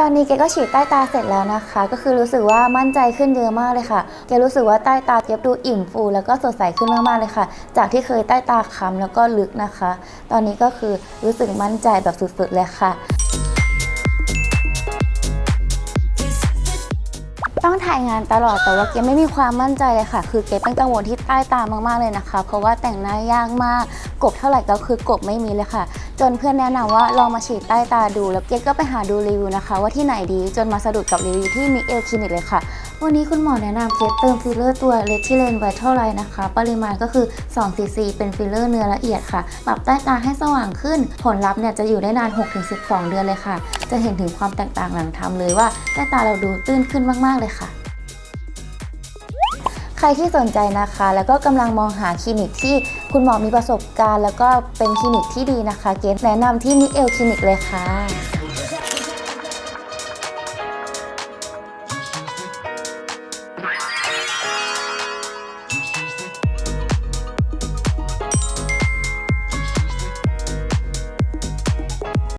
ตอนนี้เกก็ฉีดใต้ตาเสร็จแล้วนะคะ ก็คือรู้สึกว่ามั่นใจขึ้นเยอะมากเลยค่ะ เกรู้สึกว่าใต้ตาเก็บดูอิ่มฟู แล้วก็สดใสขึ้นมากๆเลยค่ะ จากที่เคยใต้ตาค้ำแล้วก็ลึกนะคะ ตอนนี้ก็คือรู้สึกมั่นใจแบบสุดๆเลยค่ะ ต้องถ่ายงานตลอดแต่ว่าเกไม่มีความมั่นใจเลยค่ะ คือเกเป็นกังวลที่ใต้ตามากๆเลยนะคะ เพราะว่าแต่งหน้ายากมาก กบเท่าไหร่ก็คือกบไม่มีเลยค่ะ จนเพื่อนแนะนำว่าลองมาฉีดใต้ตาดู แล้วเกก็ไปหาดูรีวิวนะคะ ว่าที่ไหนดีจนมาสะดุดกับรีวิวที่มิเอลคลินิกเลยค่ะ วันนี้คุณหมอแนะนำเกเติมฟิลเลอร์ตัวเลทิเลนไวท์เท่าไรนะคะ ปริมาณก็คือ2 cc เป็นฟิลเลอร์เนื้อละเอียดค่ะปรับใต้ตาให้สว่างขึ้นผลลัพธ์เนี่ยจะอยู่ได้นาน 6-12 เดือนเลยค่ะ จะเห็นถึงความแตกต่างหลังทำเลยว่าใต้ตาเราดูตื้นขึ้นมากๆเลยค่ะ ใครที่สนใจนะคะ แล้วก็กำลังมองหาคลินิกที่คุณหมอมีประสบการณ์ แล้วก็เป็นคลินิกที่ดีนะคะ เกณฑ์แนะนำที่มิเอลคลินิกเลยค่ะ